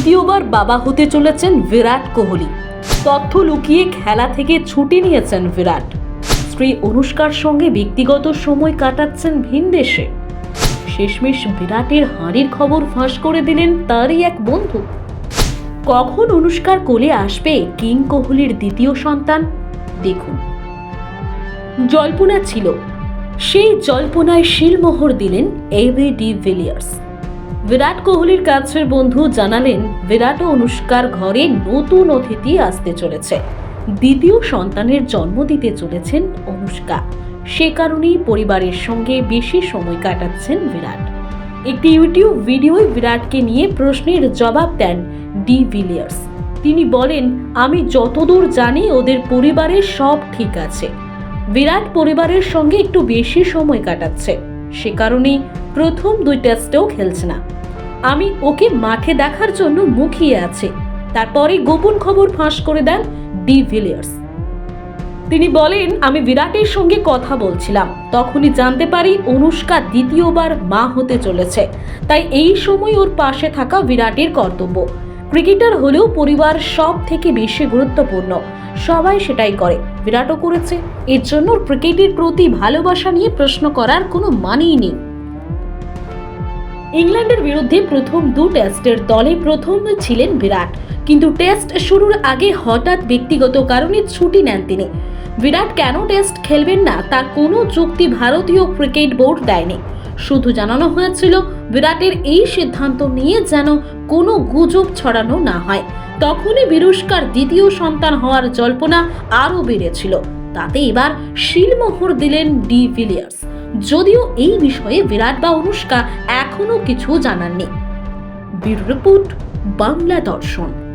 দ্বিতীয়বার বাবা হতে চলেছেন বিরাট কোহলি। তথ্য লুকিয়ে খেলা থেকে ছুটি নিয়েছেন বিরাট। স্ত্রী অনুষ্কার সঙ্গে ব্যক্তিগত সময় কাটাচ্ছেন ভিনদেশে শেষমেশ বিরাটের হাঁড়ির খবর ফাঁস করে দিলেন তারই এক বন্ধু। কখন অনুষ্কার কোলে আসবে কিং কোহলির দ্বিতীয় সন্তান? দেখুন। জল্পনা ছিল। সেই জল্পনায় শিলমোহর দিলেন এবি ডি ভিলিয়ার্স। বিরাট কোহলির কাছের বন্ধু জানালেন, বিরাট ও অনুষ্কার ঘরে নতুন অতিথি আসতে চলেছে। দ্বিতীয় সন্তানের জন্ম দিতে চলেছেন অনুষ্কা। সে কারণেই পরিবারের সঙ্গে বেশি সময় কাটাচ্ছেন বিরাট। একটি ইউটিউব ভিডিওয় বিরাটকে নিয়ে প্রশ্নের জবাব দেন ডি ভিলিয়ার্স। তিনি বলেন, আমি যতদূর জানি ওদের পরিবারের সব ঠিক আছে। বিরাট পরিবারের সঙ্গে একটু বেশি সময় কাটাচ্ছে। সে কারণেই প্রথম দুই টেস্টেও খেলছে না। আমি ওকে মাঠে দেখার জন্য মুখিয়ে আছে। তারপরে গোপন খবর ফাঁস করে দেন ডি ভিলিয়ার্স। তিনি বলেন, আমি বিরাটের সঙ্গে কথা বলছিলাম। তখনই জানতে পারি অনুষ্কা দ্বিতীয়বার মা হতে চলেছে। তাই এই সময় ওর পাশে থাকা বিরাটের কর্তব্য। ক্রিকেটার হলেও পরিবার সব থেকে বেশি গুরুত্বপূর্ণ। সবাই সেটাই করে। বিরাটও করেছে। এর জন্য ক্রিকেটের প্রতি ভালোবাসা নিয়ে প্রশ্ন করার কোনো মানেই নেই। ইংল্যান্ডের বিরুদ্ধে প্রথম দু টেস্টের দলে প্রথম ছিলেন বিরাট। কিন্তু টেস্ট শুরুর আগে হঠাৎ ব্যক্তিগত কারণে ছুটি নেন তিনি। বিরাট কেন টেস্ট খেলবেন না তার কোনো যুক্তি ভারতীয় ক্রিকেট বোর্ড দেয়নি। শুধু জানানো হয়েছিল, বিরাটের এই সিদ্ধান্ত নিয়ে যেন কোনো গুজব ছড়ানো না হয়। তখনই বিরুষ্কার দ্বিতীয় সন্তান হওয়ার জল্পনা আরও বেড়েছিল। তাতে এবার শিলমোহর দিলেন ডি ভিলিয়ার্স। যদিও এই বিষয়ে বিরাট বা অনুষ্কা এখনও কিছু জানাননি। ব্যুরো রিপোর্ট বাংলা দর্শন।